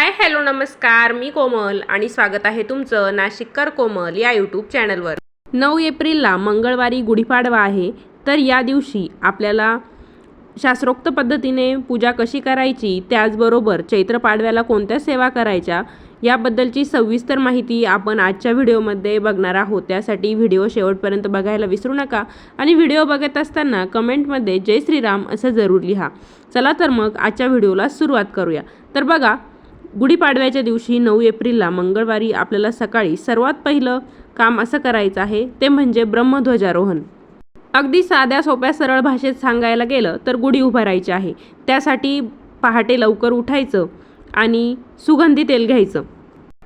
Hi hello नमस्कार. मी कोमल आणि स्वागत आहे तुमचं नाशिककर कोमल या यूट्यूब चॅनलवर नऊ एप्रिलला मंगळवारी गुढीपाडवा आहे तर या दिवशी आपल्याला शास्त्रोक्त पद्धतीने पूजा कशी करायची त्याचबरोबर चैत्र पाडव्याला कोणत्या सेवा करायच्या याबद्दलची सविस्तर माहिती आपण आजच्या व्हिडिओमध्ये बघणार आहोत. त्यासाठी व्हिडिओ शेवटपर्यंत बघायला विसरू नका आणि व्हिडिओ बघत असताना कमेंटमध्ये जय श्रीराम असं जरूर लिहा. चला तर मग आजच्या व्हिडिओला सुरुवात करूया. तर बघा गुढीपाडव्याच्या दिवशी नऊ एप्रिलला मंगळवारी आपल्याला सकाळी सर्वात पहिलं काम असं करायचं आहे ते म्हणजे ब्रह्मध्वजारोहण. अगदी साध्या सोप्या सरळ भाषेत सांगायला गेलं तर गुढी उभारायची आहे. त्यासाठी पहाटे लवकर उठायचं आणि सुगंधी तेल घ्यायचं.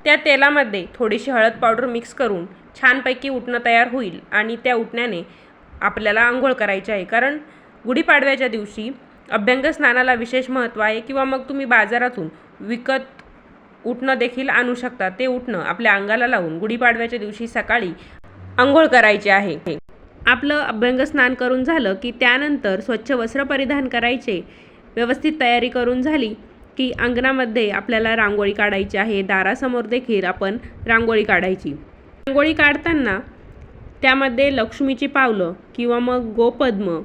त्या तेलामध्ये थोडीशी हळद पावडर मिक्स करून छानपैकी उठणं तयार होईल आणि त्या उठण्याने आपल्याला आंघोळ करायची आहे. कारण गुढीपाडव्याच्या दिवशी अभ्यंग स्नानाला विशेष महत्त्व आहे किंवा मग तुम्ही बाजारातून विकत उठणं देखील आणू शकता. ते उठणं आपल्या अंगाला लावून गुढीपाडव्याच्या दिवशी सकाळी आंघोळ करायची आहे. आपलं अभ्यंग स्नान करून झालं की त्यानंतर स्वच्छ वस्त्र परिधान करायचे व्यवस्थित तयारी करून झाली की अंगणामध्ये आपल्याला रांगोळी काढायची आहे. दारासमोर देखील आपण रांगोळी काढायची. रांगोळी काढताना त्यामध्ये लक्ष्मीची पावलं किंवा मग गोपद्म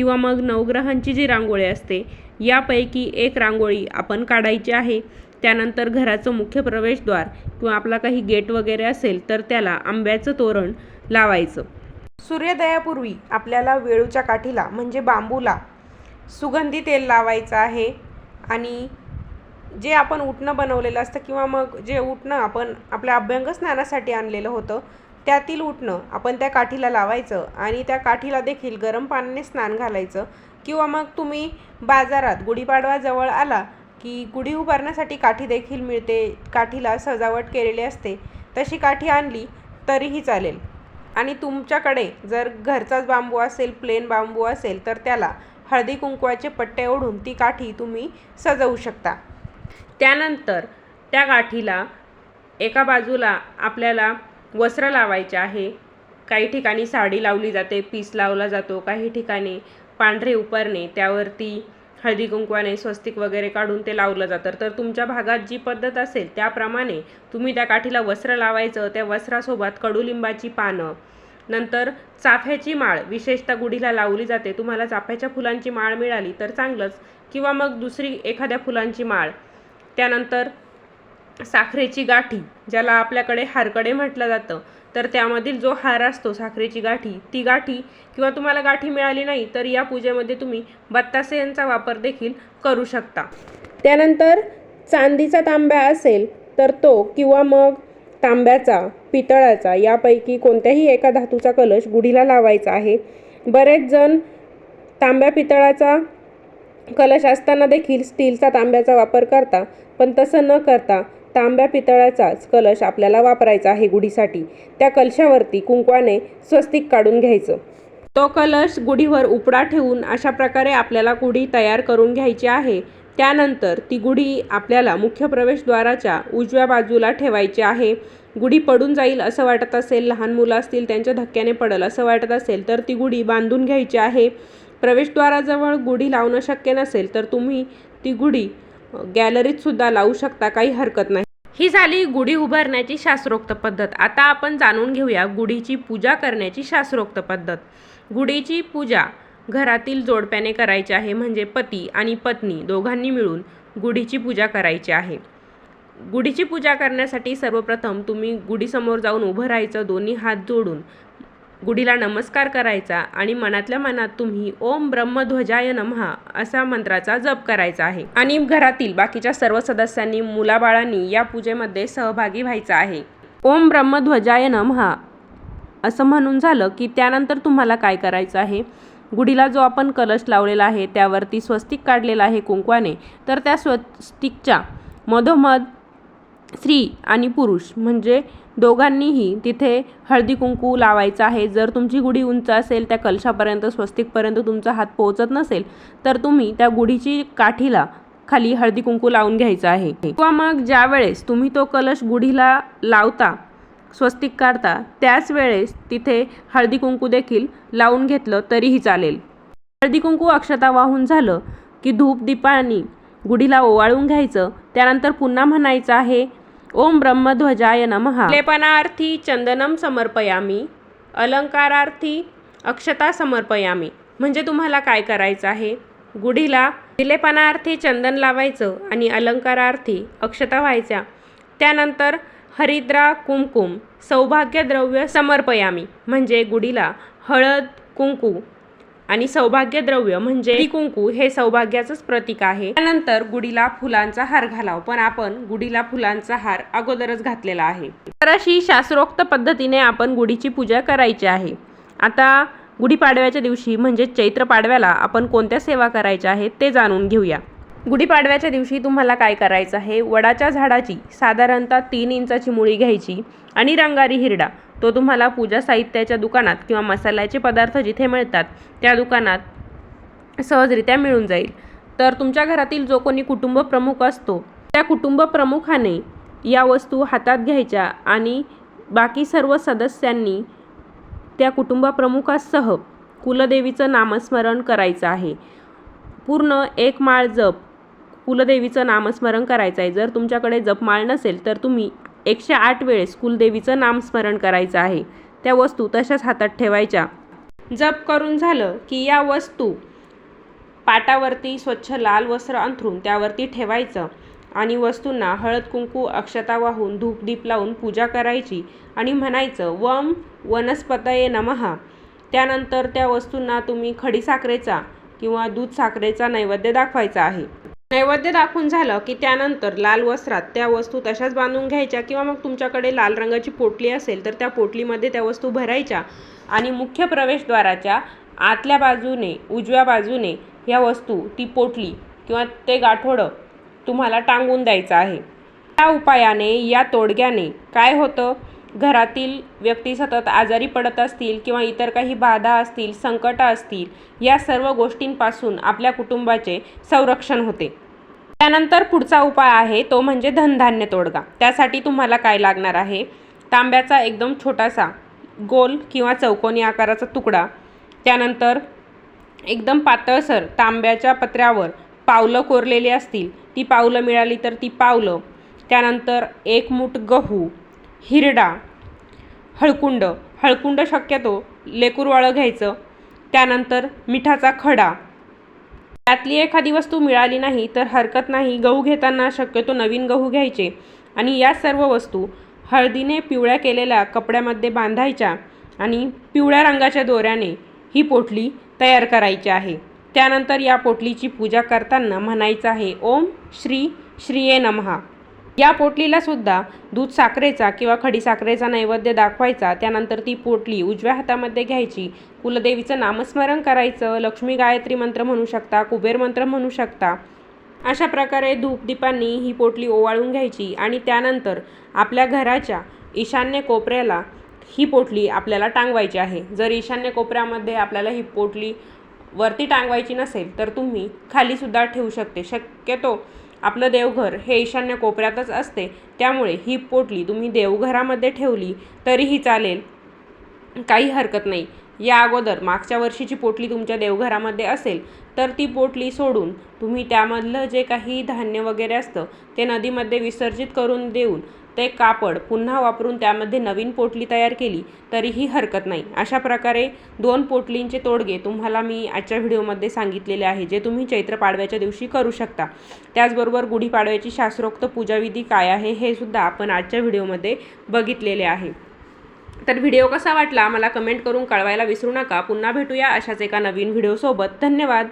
किंवा मग नवग्रहांची जी रांगोळी असते यापैकी एक रांगोळी आपण काढायची आहे. त्यानंतर घराचं मुख्य प्रवेशद्वार किंवा आपला काही गेट वगैरे असेल तर त्याला आंब्याचं तोरण लावायचं. सूर्योदयापूर्वी आपल्याला वेळूच्या काठीला म्हणजे बांबूला सुगंधी तेल लावायचं आहे. आणि जे आपण उठणं बनवलेलं असतं किंवा मग जे उठणं आपण आपल्या अभ्यंग स्नानासाठी आणलेलं होतं त्यातील उठणं आपण त्या काठीला लावायचं आणि त्या काठीला देखील गरम पाण्याने स्नान घालायचं. किंवा मग तुम्ही बाजारात गुढीपाडवा जवळ आला की गुढी उभारण्यासाठी काठी देखील मिळते काठीला सजावट केलेली असते तशी काठी आणली तरीही चालेल. आणि तुमच्याकडे जर घरचाच बांबू असेल प्लेन बांबू असेल तर त्याला हळदी कुंकवाचे पट्टे ओढून ती काठी तुम्ही सजवू शकता. त्यानंतर त्या काठीला एका बाजूला आपल्याला वस्त्र लावायचे आहे. काही ठिकाणी साडी लावली जाते पीस लावला जातो. काही ठिकाणी पांढरे उपरणे त्यावरती हळदी कुंकवाने स्वस्तिक वगैरे काढून ते लावलं जातं. तर तुमच्या भागात जी पद्धत असेल त्याप्रमाणे तुम्ही त्या काठीला वस्त्र लावायचं त्या वस्त्रासोबत कडुलिंबाची पानं नंतर चाफ्याची माळ विशेषतः गुढीला लावली जाते. तुम्हाला चाफ्याच्या फुलांची माळ मिळाली तर चांगलंच. किंवा मग दुसरी एखाद्या फुलांची माळ त्यानंतर साखरेची गाठी ज्याला आपल्याकडे हारकडे म्हटलं जातं तर त्यामधील जो हार असतो साखरेची गाठी ती गाठी किंवा तुम्हाला गाठी मिळाली नाही तर या पूजेमध्ये तुम्ही बत्तासे यांचा वापर देखील करू शकता. त्यानंतर चांदीचा तांब्या असेल तर तो किंवा मग तांब्याचा पितळाचा यापैकी कोणत्याही एका धातूचा कलश गुढीला लावायचा आहे. बरेच जण तांब्या पितळाचा कलश असताना देखील स्टीलचा तांब्याचा वापर करता पण तसं न करता तांब्या पितळाचाच कलश आपल्याला वापरायचा आहे गुढीसाठी. त्या कलशावरती कुंकवाने स्वस्तिक काढून घ्यायचं. तो कलश गुढीवर उपडा ठेवून अशा प्रकारे आपल्याला गुढी तयार करून घ्यायची आहे. त्यानंतर ती गुढी आपल्याला मुख्य प्रवेशद्वाराच्या उजव्या बाजूला ठेवायची आहे. गुढी पडून जाईल असं वाटत असेल लहान मुलं असतील त्यांच्या धक्क्याने पडेल असं वाटत असेल तर ती गुढी बांधून घ्यायची आहे. प्रवेशद्वाराजवळ गुढी लावणं शक्य नसेल तर तुम्ही ती गुढी गॅलरीत सुद्धा लावू शकता काही हरकत नाही. ही झाली गुढी उभारण्याची शास्त्रोक्त पद्धत. आता आपण जाणून घेऊया गुढीची पूजा करण्याची शास्त्रोक्त पद्धत. गुढीची पूजा घरातील जोडप्याने करायची आहे म्हणजे पती आणि पत्नी दोघांनी मिळून गुढीची पूजा करायची आहे. गुढीची पूजा करण्यासाठी सर्वप्रथम तुम्ही गुढीसमोर जाऊन उभं राहायचं दोन्ही हात जोडून. गुढीला नमस्कार करायचा आणि मनातल्या मनात तुम्ही ओम ब्रह्मध्वजाय नमहा असा मंत्राचा जप करायचा आहे. आणि घरातील बाकीच्या सर्व सदस्यांनी मुलाबाळांनी या पूजेमध्ये सहभागी व्हायचा आहे. ओम ब्रह्मध्वजाय नमहा. असं म्हणून झालं की त्यानंतर तुम्हाला काय करायचं आहे? गुढीला जो आपण कलश लावलेला आहे त्यावरती स्वस्तिक काढलेला आहे कुंकवाने तर त्या स्वस्तिकच्या मधोमध स्त्री आणि पुरुष म्हणजे दोघांनीही तिथे हळदी कुंकू लावायचं आहे. जर तुमची गुढी उंच असेल त्या कलशापर्यंत स्वस्तिकपर्यंत तुमचा हात पोहोचत नसेल तर तुम्ही त्या गुढीची काठीला खाली हळदी कुंकू लावून घ्यायचं आहे. किंवा मग ज्या वेळेस तुम्ही तो कलश गुढीला लावता स्वस्तिक काढता त्याच वेळेस तिथे हळदी कुंकू देखील लावून घेतलं तरीही चालेल. हळदी कुंकू अक्षता वाहून झालं की धूप दीपानी गुढीला ओवाळून घ्यायचं. त्यानंतर पुन्हा म्हणायचं आहे ओम ब्रह्मध्वजाय नमः. लेपनार्थी चंदनम समर्पयामी अलंकारार्थी अक्षता समर्पयामी. म्हणजे तुम्हाला काय करायचं आहे? गुढीला विलेपनार्थी चंदन लावायचं आणि अलंकारार्थी अक्षता व्हायच्या. त्यानंतर हरिद्रा कुंकुम सौभाग्यद्रव्य समर्पयामी. म्हणजे गुढीला हळद कुंकू आणि सौभाग्यद्रव्य म्हणजे कुंकू हे सौभाग्याचंच प्रतीक आहे. त्यानंतर गुढीला फुलांचा हार घालाव. पण आपण गुढीला फुलांचा हार अगोदरच घातलेला आहे. तर अशी शास्त्रोक्त पद्धतीने आपण गुढीची पूजा करायची आहे. आता गुढीपाडव्याच्या दिवशी म्हणजे चैत्र पाडव्याला आपण कोणत्या सेवा करायच्या आहेत ते जाणून घेऊया. गुढीपाडव्याच्या दिवशी तुम्हाला काय करायचं आहे? वडाच्या झाडाची साधारणतः तीन इंचाची मुळी घ्यायची आणि रंगारी हिरडा. तो तुम्हाला पूजा साहित्याच्या दुकानात किंवा मसाल्याचे पदार्थ जिथे मिळतात त्या दुकानात सहजरित्या मिळून जाईल. तर तुमच्या घरातील जो कोणी कुटुंब प्रमुख असतो त्या कुटुंब प्रमुखाने या वस्तू हातात घ्यायच्या आणि बाकी सर्व सदस्यांनी त्या कुटुंबप्रमुखासह कुलदेवीचं नामस्मरण करायचं आहे. पूर्ण एक माळ जप कुलदेवीचं नामस्मरण करायचं आहे. जर तुमच्याकडे जपमाळ नसेल तर तुम्ही एकशे आठ वेळेस कुलदेवीचं नामस्मरण करायचं आहे. त्या वस्तू तशाच हातात ठेवायच्या. जप करून झालं की या वस्तू पाटावरती स्वच्छ लाल वस्त्र अंथरून त्यावरती ठेवायचं आणि वस्तूंना हळद कुंकू अक्षता वाहून धूप दीप लावून पूजा करायची आणि म्हणायचं वम वनस्पतये नमहा त्यानंतर त्या वस्तूंना तुम्ही खडीसाखरेचा किंवा दूध साखरेचा नैवेद्य दाखवायचा आहे. नैवेद्य दाखवून झालं की त्यानंतर लाल वस्त्रात त्या वस्तू तशाच बांधून घ्यायच्या किंवा मग तुमच्याकडे लाल रंगाची पोटली असेल तर त्या पोटलीमध्ये त्या वस्तू भरायच्या आणि मुख्य प्रवेशद्वाराच्या आतल्या बाजूने उजव्या बाजूने ह्या वस्तू ती पोटली किंवा ते गाठोडं तुम्हाला टांगून द्यायचं आहे. त्या उपायाने या तोडग्याने काय होतं? घरातील व्यक्ती सतत आजारी पडत असतील किंवा इतर काही बाधा असतील संकट असतील या सर्व गोष्टींपासून आपल्या कुटुंबाचे संरक्षण होते. त्यानंतर पुढचा उपाय आहे तो म्हणजे धनधान्य तोडगा. त्यासाठी तुम्हाला काय लागणार आहे? तांब्याचा एकदम छोटासा गोल किंवा चौकोनी आकाराचा तुकडा. त्यानंतर एकदम पातळसर तांब्याच्या पत्र्यावर पावलं कोरलेली असतील. ती पावलं मिळाली तर ती पावलं. त्यानंतर एक मूठ गहू. हिरडा हळकुंड. हळकुंड शक्यतो लेकूरवाळं घ्यायचं. त्यानंतर मिठाचा खडा. त्यातली एखादी वस्तू मिळाली नाही तर हरकत नाही गहू घेताना शक्यतो नवीन गहू घ्यायचे. आणि या सर्व वस्तू हळदीने पिवळ्या केलेल्या कपड्यामध्ये बांधायच्या आणि पिवळ्या रंगाच्या दोऱ्याने ही पोटली तयार करायची आहे. त्यानंतर या पोटलीची पूजा करताना म्हणायचं आहे ओम श्री श्रीये नमहा या पोटलीला सुद्धा दूध साखरेचा किंवा खडीसाखरेचा नैवेद्य दाखवायचा त्यानंतर ती पोटली उजव्या हातामध्ये घ्यायची. कुलदेवीचं नामस्मरण करायचं लक्ष्मी गायत्री मंत्र म्हणू शकता कुबेर मंत्र म्हणू शकता. अशा प्रकारे धूपदीपांनी ही पोटली ओवाळून घ्यायची आणि त्यानंतर आपल्या घराच्या ईशान्य कोपऱ्याला ही पोटली आपल्याला टांगवायची आहे. जर ईशान्य कोपऱ्यामध्ये आपल्याला ही पोटली वरती टांगवायची नसेल तर तुम्ही खालीसुद्धा ठेवू शकते. शक्यतो आपलं देवघर हे ईशान्य कोपऱ्यातच असते. त्यामुळे ही पोटली तुम्ही देवघरामध्ये ठेवली तरीही चालेल. काही हरकत नाही. या अगोदर मागच्या वर्षीची पोटली तुमच्या देवघरामध्ये असेल तर ती पोटली सोडून तुम्ही त्यामधलं जे काही धान्य वगैरे असतं ते नदीमध्ये विसर्जित करून देऊन ते कापड पुन्हा वापरून त्यामध्ये नवीन पोटली तयार केली तरीही हरकत नाही. अशा प्रकारे दोन पोटलींचे तोडगे तुम्हाला मी आजच्या व्हिडिओमध्ये सांगितलेले आहे जे तुम्ही चैत्र पाडव्याच्या दिवशी करू शकता. त्याचबरोबर गुढीपाडव्याची शास्त्रोक्त पूजाविधी काय आहे हे सुद्धा आपण आजच्या व्हिडिओमध्ये बघितलेले आहे. तर व्हिडिओ कसा वाटला मला कमेंट करून कळवायला विसरू नका. पुन्हा भेटूया अशाच एका नवीन व्हिडिओसोबत. धन्यवाद!